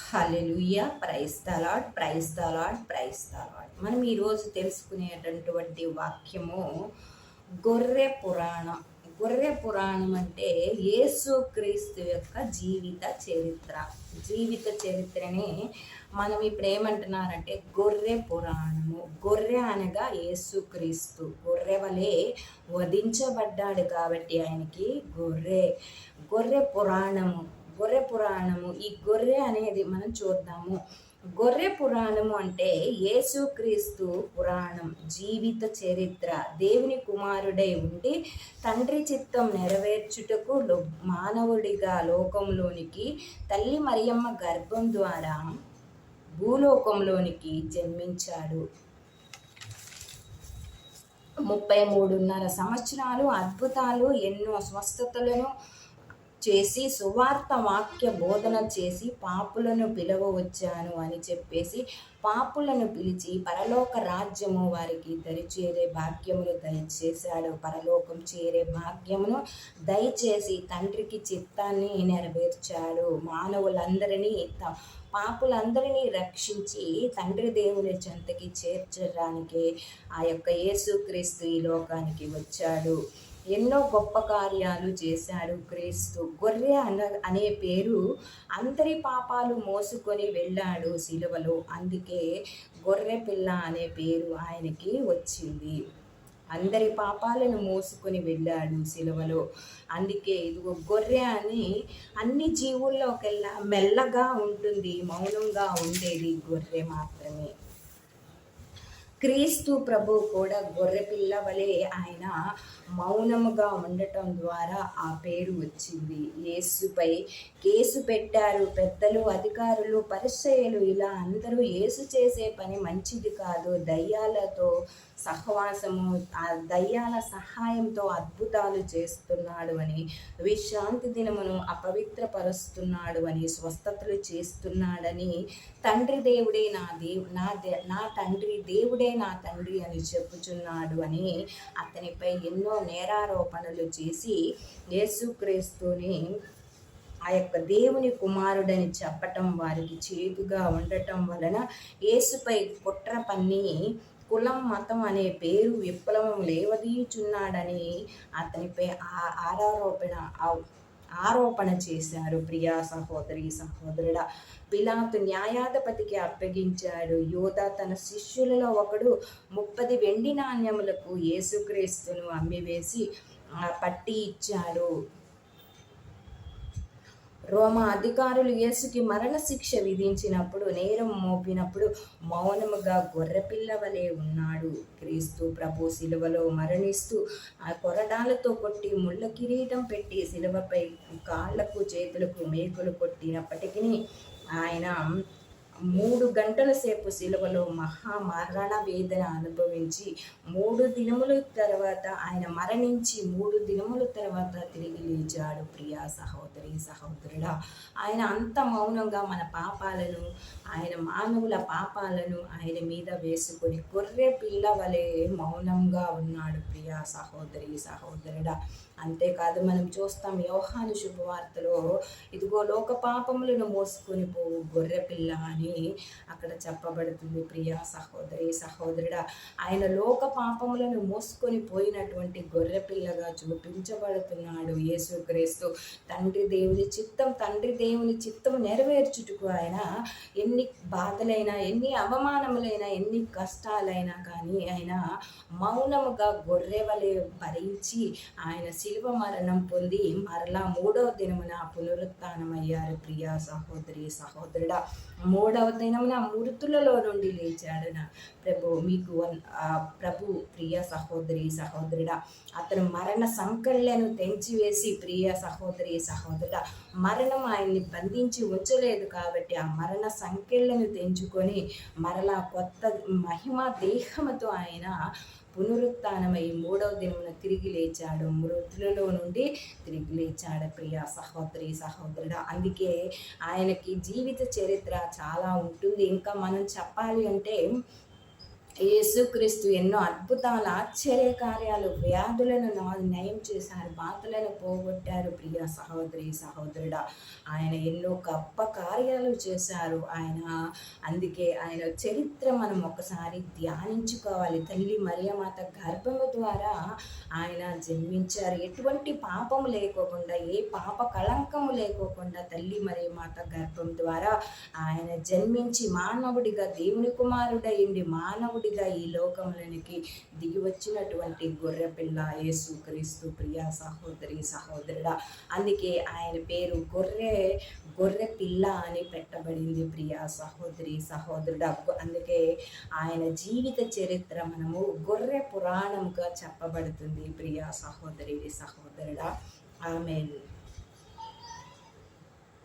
Hallelujah praise the Lord praise the Lord praise the Lord మనం ఈరోజు తెలుసుకునేటటువంటి వాక్యము గొర్రె పురాణం. గొర్రె పురాణం అంటే యేసుక్రీస్తు యొక్క జీవిత చరిత్ర. జీవిత చరిత్రనే మనం ఇప్పుడు ఏమంటున్నారంటే గొర్రె పురాణము. గొర్రె అనగా యేసుక్రీస్తు గొర్రె వలె వధించబడ్డాడు కాబట్టి ఆయనకి గొర్రె. గొర్రె పురాణము. గొర్రె పురాణము. ఈ గొర్రె అనేది మనం చూద్దాము. గొర్రె పురాణము అంటే యేసుక్రీస్తు పురాణం. జీవిత చరిత్ర. దేవుని కుమారుడై ఉండి తండ్రి చిత్తం నెరవేర్చుటకు లో- మానవుడిగా లోకంలోనికి తల్లి మరియమ్మ గర్భం ద్వారా భూలోకంలోనికి జన్మించాడు. ముప్పై మూడున్నర సంవత్సరాలు అద్భుతాలు ఎన్నో స్వస్థతలను చేసి సువార్త వాక్య బోధన చేసి పాపులను పిలవవచ్చాను అని చెప్పేసి పాపులను పిలిచి పరలోక రాజ్యము వారికి దరిచేరే భాగ్యమును దయచేశాడు. పరలోకం చేరే భాగ్యమును దయచేసి తండ్రికి చిత్తాన్ని నెరవేర్చాడు. మానవులందరినీ త- పాపులందరినీ రక్షించి తండ్రి దేవుని చెంతకి చేర్చడానికి ఆ యొక్క యేసుక్రీస్తు ఈ లోకానికి వచ్చాడు. ఎన్నో గొప్ప కార్యాలు చేశాడు క్రీస్తు. గొర్రె అన అనే పేరు అందరి పాపాలు మోసుకొని వెళ్ళాడు సిలువలో. అందుకే గొర్రె పిల్ల అనే పేరు ఆయనకి వచ్చింది. అందరి పాపాలను మోసుకొని వెళ్ళాడు సిలువలో. అందుకే ఇదిగో గొర్రె అని అన్ని జీవుల్లోకెల్లా మెల్లగా ఉంటుంది మౌనంగా ఉండేది గొర్రె మాత్రమే. క్రీస్తు ప్రభు కూడా గొర్రెపిల్ల వలె ఆయన మౌనముగా ఉండటం ద్వారా ఆ పేరు వచ్చింది. యేసుపై కేసు పెట్టారు. పెద్దలు అధికారులు పరిచయలు ఇలా అందరూ యేసు చేసే పని మంచిది కాదు. దయ్యాలతో సహవాసము ఆ దయ్యాల సహాయంతో అద్భుతాలు చేస్తున్నాడు అని విశ్రాంతి దినమును అపవిత్రపరుస్తున్నాడు అని స్వస్థతలు చేస్తున్నాడని తండ్రి దేవుడే నా దేవు నా దే నా తండ్రి దేవుడే నా తండ్రి అని చెప్పుచున్నాడు అని అతనిపై ఎన్నో నేరారోపణలు చేసి యేసుక్రీస్తుని ఆ యొక్క దేవుని కుమారుడని చెప్పటం వారికి చేదుగా ఉండటం వలన యేసుపై కుట్ర పన్ని కులం మతం అనే పేరు విప్లవం లేవదీయుచున్నాడని అతనిపై ఆ ఆరారోపణ ఆరోపణ చేశారు. ప్రియా సహోదరి సహోదరుడ పిలాతు న్యాయాధిపతికి అప్పగించాడు. యోధ తన శిష్యులలో ఒకడు ముప్పది వెండి నాణ్యములకు యేసుక్రీస్తును అమ్మివేసి ఆ, పట్టి ఇచ్చాడు. రోమా అధికారులు యేసుకి మరణశిక్ష విధించినప్పుడు నేరం మోపినప్పుడు మౌనముగా గొర్రెపిల్ల వలె ఉన్నాడు. క్రీస్తు ప్రభు శిలువలో మరణిస్తూ ఆ కొరడాలతో కొట్టి ముళ్ళ కిరీటం పెట్టి శిలువపై కాళ్ళకు చేతులకు మేకులు కొట్టినప్పటికీ ఆయన మూడు గంటల సేపు సిలువలో మహా మరణ వేదన అనుభవించి మూడు దినముల తర్వాత ఆయన మరణించి మూడు దినముల తర్వాత తిరిగి లేచాడు ప్రియా సహోదరి సహోదరుడా. ఆయన అంత మౌనంగా మన పాపాలను ఆయన మానవుల పాపాలను ఆయన మీద వేసుకొని గొర్రె పిల్ల వలె మౌనంగా ఉన్నాడు ప్రియా సహోదరి సహోదరుడా. అంతేకాదు మనం చూస్తాం యోహాను శుభవార్తలో ఇదిగో లోక పాపములను మోసుకొని పోవు గొర్రె పిల్ల అని అక్కడ చెప్పబడుతుంది ప్రియా సహోదరి సహోదరుడా ఆయన లోక పాపములను మోసుకొని పోయినటువంటి గొర్రె పిల్లగా చూపించబడుతున్నాడు యేసుక్రీస్తు తండ్రి దేవుని చిత్తం తండ్రి దేవుని చిత్తం నెరవేర్చుటకు ఆయన ఎన్ని బాధలైనా ఎన్ని అవమానములైనా ఎన్ని కష్టాలైనా కానీ ఆయన మౌనముగా గొర్రె వలె భరించి ఆయన శిల్వ మరణం పొంది మరలా మూడవ దినమున పునరుత్నమయ్యారు. ప్రియా సహోదరి సహోదరుడా మూడవ దినమున మృతులలో నుండి లేచాడు నా ప్రభు మీకు ఆ ప్రభు ప్రియ సహోదరి సహోదరుడా అతను మరణ సంకళ్ళను తెంచివేసి ప్రియ సహోదరి సహోదరుడా మరణం ఆయన్ని బంధించి ఉంచలేదు కాబట్టి ఆ మరణ సంకెళ్ళను తెంచుకొని మరలా కొత్త మహిమ దేహముతో ఆయన పునరుత్నమై మూడవ దినమున తిరిగి లేచాడు. మృతులలో నుండి తిరిగి లేచాడు. ప్రియ సహోదరి సహోదరుడు అందుకే ఆయనకి జీవిత చరిత్ర చాలా ఉంటుంది. ఇంకా మనం చెప్పాలి అంటే యేసుక్రీస్తు ఎన్నో అద్భుతాలు ఆశ్చర్య కార్యాలు వ్యాధులను నా- నయం చేశారు బాధలను పోగొట్టారు. ప్రియ సహోదరి సహోదరుడా ఆయన ఎన్నో గొప్ప కార్యాలు చేశారు. ఆయన అందుకే ఆయన చరిత్ర మనం ఒకసారి ధ్యానించుకోవాలి. తల్లి మరియమాత గర్భము ద్వారా ఆయన జన్మించారు. ఎటువంటి పాపము లేకోకుండా ఏ పాప కళంకము లేకోకుండా తల్లి మరియమాత గర్భం ద్వారా ఆయన జన్మించి మానవుడిగా దేవుని కుమారుడయ్యిండి మానవుడిగా ఈ లోకములనికి దిగి వచ్చినటువంటి గొర్రెపిల్ల యేసు క్రీస్తు ప్రియ సహోదరి సహోదరుడా. అందుకే ఆయన పేరు గొర్రె గొర్రె పిల్ల అని పెట్టబడింది ప్రియ సహోదరి సహోదరుడా. అందుకే ఆయన జీవిత చరిత్ర మనము గొర్రె పురాణంగా చెప్పబడుతుంది ప్రియ సహోదరి సహోదరుడా. ఆమె